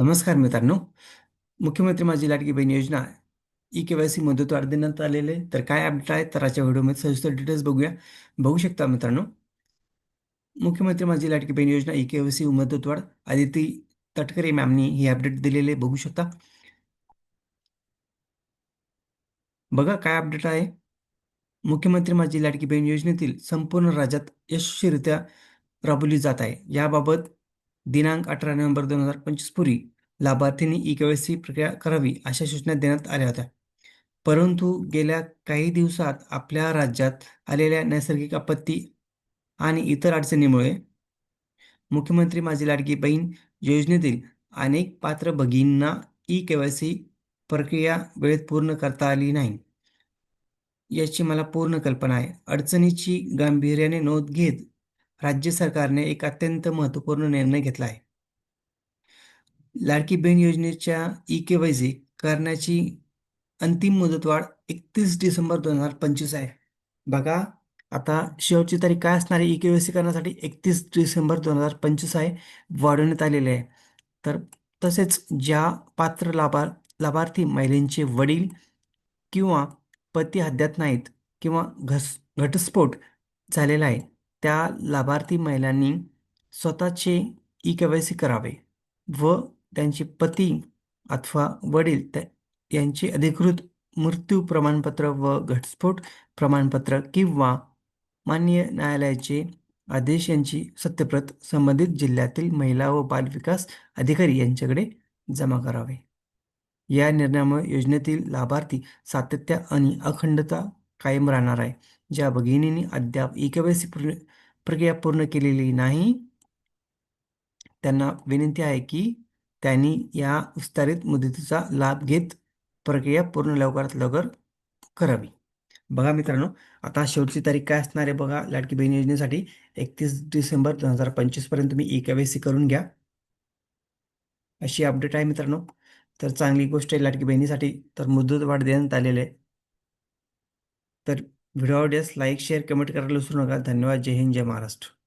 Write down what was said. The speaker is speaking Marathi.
नमस्कार मित्रांनो. मुख्यमंत्री माझी लाडकी बहीण योजना ई के वाय सी मुदतवाढ देण्यात आलेले आहे. तर काय अपडेट आहे? तर आजच्या व्हिडिओमध्ये सविस्तर डिटेल्स बघूया. बघू शकता मित्रांनो. मुख्यमंत्री माझी लाडकी बहीण योजना ई के वाय सी मुदतवाढ आदिती तटकरे मॅमनी ही अपडेट दिलेले बघू शकता. बघा काय अपडेट आहे. मुख्यमंत्री माझी लाडकी बहीण योजनेतील संपूर्ण राज्यात यशस्वीरित्या राबवली जात आहे. याबाबत दिनांक अठरा नोव्हेंबर दोन हजार पंचवीस पूर्वी लाभार्थींनी ई केवायसी प्रक्रिया करावी अशा सूचना देण्यात आल्या होत्या. परंतु गेल्या काही दिवसात आपल्या राज्यात आलेल्या नैसर्गिक आपत्ती आणि इतर अडचणीमुळे मुख्यमंत्री माझी लाडकी बहीण योजनेतील अनेक पात्र भगिनींना ई केवायसी प्रक्रिया वेळेत पूर्ण करता आली नाही याची मला पूर्ण कल्पना आहे. अडचणीची गांभीर्याने नोंद घेत राज्य सरकारने एक अत्यंत महत्त्वपूर्ण निर्णय घेतला आहे. लाडकी बहीण योजनेच्या ई के वाय सी करण्याची अंतिम मुदतवाढ एकतीस डिसेंबर दोन हजार पंचवीस आहे. बघा आता शेवटची तारीख काय असणार आहे? ई के वाय सी करण्यासाठी एकतीस डिसेंबर दोन हजार पंचवीस आहे वाढवण्यात आलेले आहे. तर तसेच ज्या पात्र लाभार लाभार्थी महिलांचे वडील किंवा पती हद्यात नाहीत किंवा घस घटस्फोट झालेला आहे त्या लाभार्थी महिलांनी स्वतःचे ई के वाय सी करावे व त्यांचे पती अथवा वडील यांचे अधिकृत मृत्यू प्रमाणपत्र व घटस्फोट प्रमाणपत्र किंवा मान्य न्यायालयाचे आदेश यांची सत्यप्रत संबंधित जिल्ह्यातील महिला व बालविकास अधिकारी यांच्याकडे जमा करावे. या निर्णयामुळे योजनेतील लाभार्थी सातत्य आणि अखंडता कायम राहणार आहे. ज्या भगिनींनी अद्याप ई केवायसी प्रक्रिया पूर्ण केलेली नाही त्यांना विनंती आहे की त्यांनी या विस्तारित मुदतीचा लाभ घेत प्रक्रिया पूर्ण लवकरात लवकर करावी. बघा मित्रांनो आता शेवटची तारीख काय असणार आहे बघा. लाडकी बहीण योजनेसाठी एकतीस डिसेंबर दोन हजार पंचवीसपर्यंत तुम्ही ई के सी करून घ्या. अशी अपडेट आहे मित्रांनो. तर चांगली गोष्ट आहे लाडकी बहिणीसाठी तर मुदत वाढ देण्यात आलेली आहे. तर व्हिडिओ आवडल्यास लाईक शेअर कमेंट करायला विसरू नका. धन्यवाद. जय हिंद जय महाराष्ट्र.